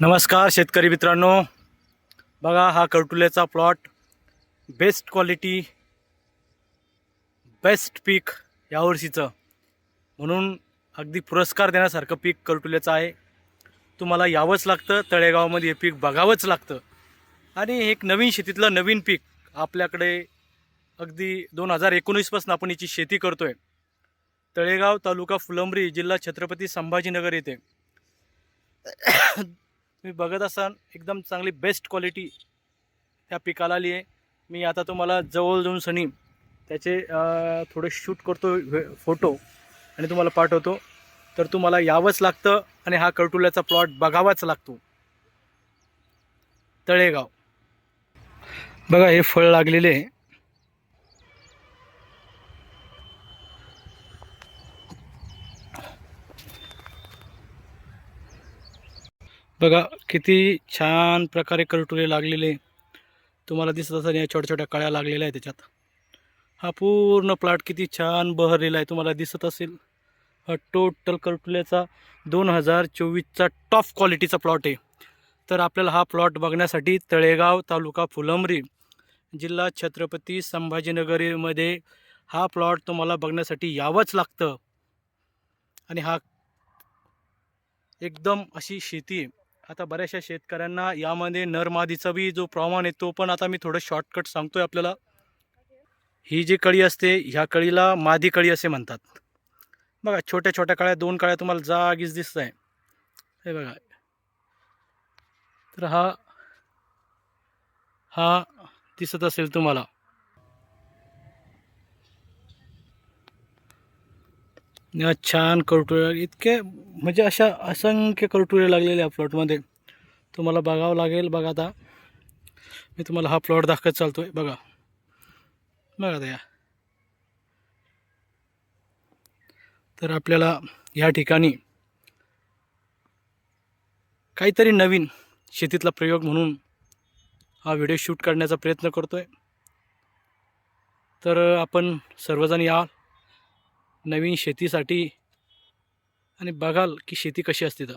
नमस्कार शेतकरी मित्रांनो. बघा हा कवटुल्याचा प्लॉट बेस्ट क्वालिटी बेस्ट पीक यावर्षीचं म्हणून अगदी पुरस्कार देण्यासारखं पीक कवटुल्याचं आहे. तुम्हाला यावंच लागतं तळेगावमध्ये हे पीक बघावंच लागतं. आणि एक नवीन शेतीतलं नवीन पीक आपल्याकडे अगदी दोन हजार एकोणीसपासून आपण याची शेती करतो आहे तळेगाव तालुका फुलंब्री जिल्हा छत्रपती संभाजीनगर येथे. तुम्ही बघत असाल एकदम चांगली बेस्ट क्वालिटी ह्या पिकाला आली आहे. मी आता तुम्हाला जवळ जाऊन सनी त्याचे थोडे शूट करतो फोटो आणि तुम्हाला पाठवतो. तर तुम्हाला यावंच लागतं आणि हा कवटुल्याचा प्लॉट बघावाच लागतो. तळेगाव. बघा हे फळ लागलेले आहे. बघा किती छान प्रकारे करटुले लागलेले. तुम्हाला दिसत असेल या छोट्या छोट्या काळ्या लागलेल्या आहेत त्याच्यात. हा पूर्ण प्लॉट किती छान बहरलेला आहे तुम्हाला दिसत असेल. हा टोटल करटुल्याचा दोन हजार चोवीसचा टॉप क्वालिटीचा प्लॉट आहे. तर आपल्याला हा प्लॉट बघण्यासाठी तळेगाव तालुका फुलंबरी जिल्हा छत्रपती संभाजीनगरमध्ये हा प्लॉट तुम्हाला बघण्यासाठी यावंच लागतं. आणि हा एकदम अशी शेती आहे. आता बऱ्याचशा शेतकऱ्यांना यामध्ये नरमादीचा बी जो प्रमाण आहे तो पण आता मी थोडं शॉर्टकट सांगतोय आपल्याला. ही जी कळी असते ह्या कळीला मादी कळी असे म्हणतात. बघा छोट्या छोट्या कळ्या दोन कळ्या तुम्हाला जागीच दिसत आहे हे बघा. तर हा हा दिसत असेल तुम्हाला. या छान कौटुळ इतके म्हणजे अशा असंख्य करटुळे लागलेले या प्लॉटमध्ये तुम्हाला बघावं लागेल बघा आता. मी तुम्हाला हा प्लॉट दाखवत चालतो आहे बघा. बघा आता या. तर आपल्याला या ठिकाणी काहीतरी नवीन शेतीतला प्रयोग म्हणून हा व्हिडिओ शूट करण्याचा प्रयत्न करतो आहे तर आपण सर्वजण या नवीन शेतीसाठी आणि बघाल की शेती कशी असते तर